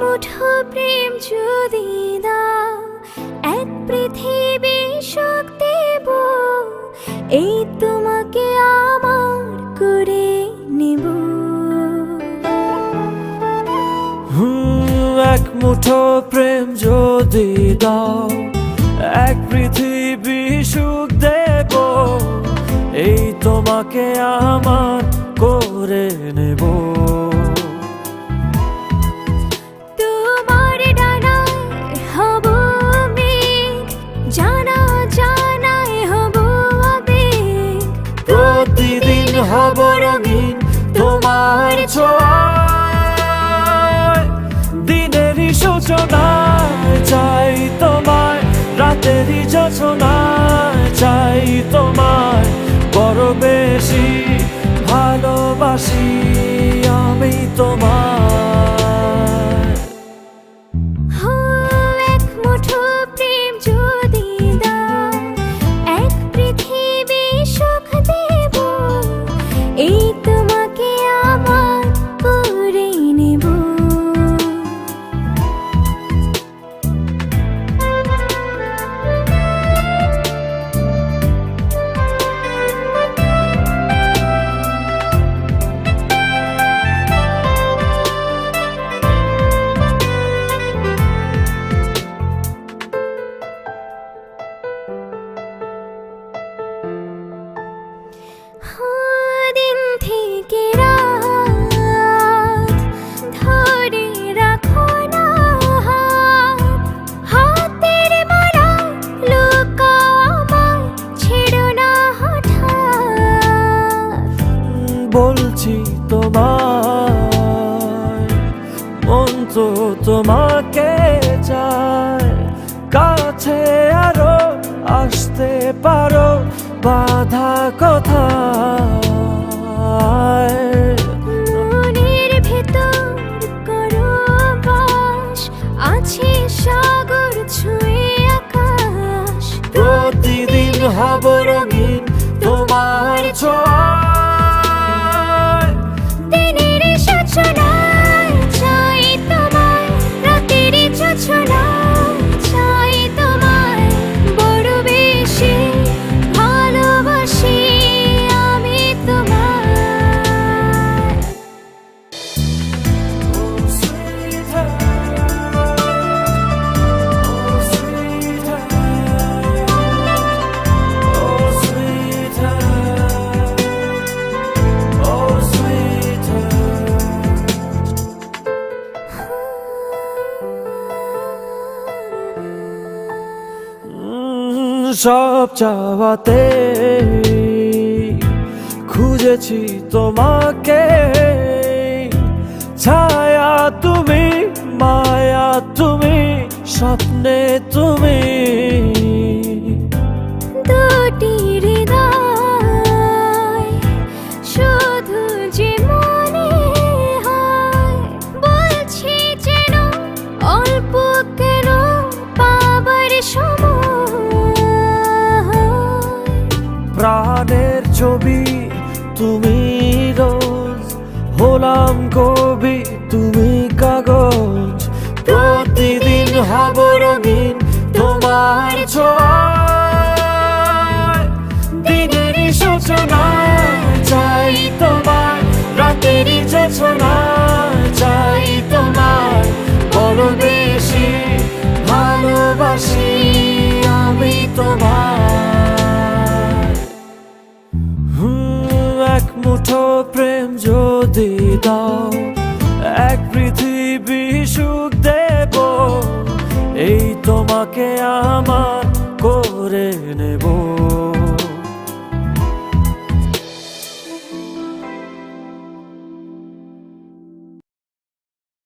মুঠো প্রেম যদি দাও, এক পৃথিবী সুখ দেব, এই তোমাকে আমার করে নেব। এক মুঠো প্রেম যদি দাও, এক পৃথিবী সুখ দেব, এই তোমাকে আমার করে নেব। সূচনায় চাই তোমায় রাতেরই যোচনায় চাই তোমায়। বড় বেশি ভালোবাসি আমি তোমায়। দিন থেকে রাত রাখো না হাত। হাতের মালা লুকাও না হঠাৎ। বলছি তোমায়, মন তো তোমাকে চায়। কাছে আরও আসতে পারো বাধা কথা। মনের ভেতর করো বাস আছে সাগর ছুঁয়ে আকাশ। প্রতিদিন হব রঙিন তোমার ছোঁয়ায় সব চাওয়াতে খুঁজেছি তোমাকে। ছায়া তুমি মায়া তুমি স্বপ্নে তুমি। প্রাণের ছবি, তুমি রোজ হলাম কবি, তুমি কাগজ। প্রতিদিন হব রঙিন তোমার ছোঁয়ায়। দিনের সূচনায় চাই তোমার রাতেরই যোছনায় চাই তোমার। বড় বেশি ভালোবাসি। এক প্রেম যদি দাও এক পৃথিবী সুখ দেব। এই তোমাকে আমার করে নেব।